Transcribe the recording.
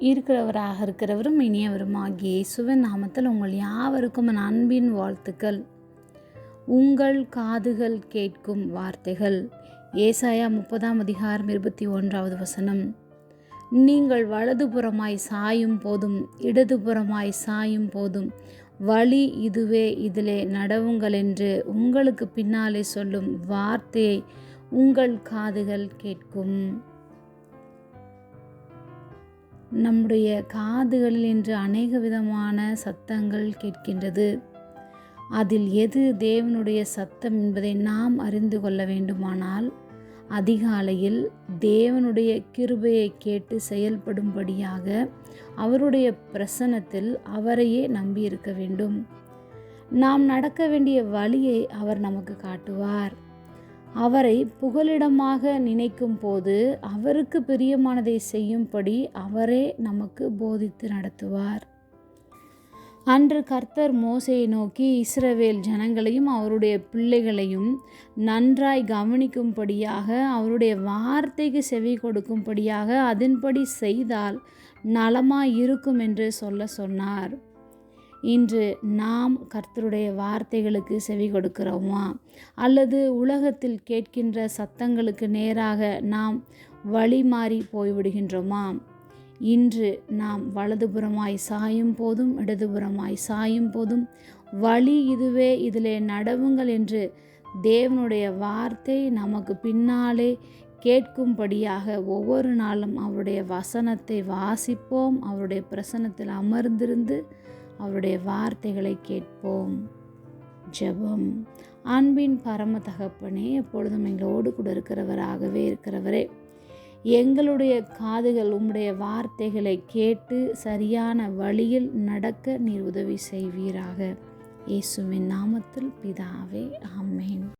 இருக்கிறவராக இருக்கிறவரும் இனியவரும்? ஆகிய இயேசுவின் நாமத்தில் உங்கள் யாவருக்கும் என் அன்பின் வாழ்த்துக்கள். உங்கள் காதுகள் கேட்கும் வார்த்தைகள். ஏசாயா முப்பதாம் அதிகாரம் இருபத்தி ஒன்றாவது வசனம். நீங்கள் வலதுபுறமாய் சாயும் போதும் இடதுபுறமாய் சாயும் போதும் வழி இதுவே இதிலே நடவுங்கள் என்று உங்களுக்கு பின்னாலே சொல்லும் வார்த்தையை உங்கள் காதுகள் கேட்கும். நம்முடைய காதுகளில் இன்று அநேக விதமான சத்தங்கள் கேட்கின்றது. அதில் எது தேவனுடைய சத்தம் என்பதை நாம் அறிந்து கொள்ள வேண்டுமானால் அதிகாலையில் தேவனுடைய கிருபையை கேட்டு செயல்படும்படியாக அவருடைய பிரசனத்தில் அவரையே நம்பியிருக்க வேண்டும். நாம் நடக்க வேண்டிய வழியை அவர் நமக்கு காட்டுவார். அவரை புகலிடமாக நினைக்கும் போது அவருக்கு பிரியமானதை செய்யும்படி அவரே நமக்கு போதித்து நடத்துவார். அன்று கர்த்தர் மோசையை நோக்கி இஸ்ரவேல் ஜனங்களையும் அவருடைய பிள்ளைகளையும் நன்றாய் கவனிக்கும்படியாக அவருடைய வார்த்தைக்கு செவி கொடுக்கும்படியாக அதன்படி செய்தால் நலமாய் இருக்கும் என்று சொல்ல சொன்னார். இன்று நாம் கர்த்தருடைய வார்த்தைகளுக்கு செவி கொடுக்கிறோமா? அல்லது உலகத்தில் கேட்கின்ற சத்தங்களுக்கு நேராக நாம் வழி மாறி போய்விடுகின்றோமா? இன்று நாம் வலதுபுறமாய் சாயும் போதும் இடதுபுறமாய் சாயும் போதும் வழி இதுவே இதிலே நடவுங்கள் என்று தேவனுடைய வார்த்தை நமக்கு பின்னாலே கேட்கும்படியாக ஒவ்வொரு நாளும் அவருடைய வசனத்தை வாசிப்போம் அவருடைய பிரசனத்தில் அமர்ந்திருந்து அவருடைய வார்த்தைகளை கேட்போம். ஜெபம். அன்பின் பரம தகப்பனே எப்பொழுதும் எங்களோடு கூட இருக்கிறவராகவே இருக்கிறவரே எங்களுடைய காதுகள் உம்முடைய வார்த்தைகளை கேட்டு சரியான வழியில் நடக்க நீர் உதவி செய்வீராக. இயேசுவின் நாமத்தில் பிதாவே ஆமேன்.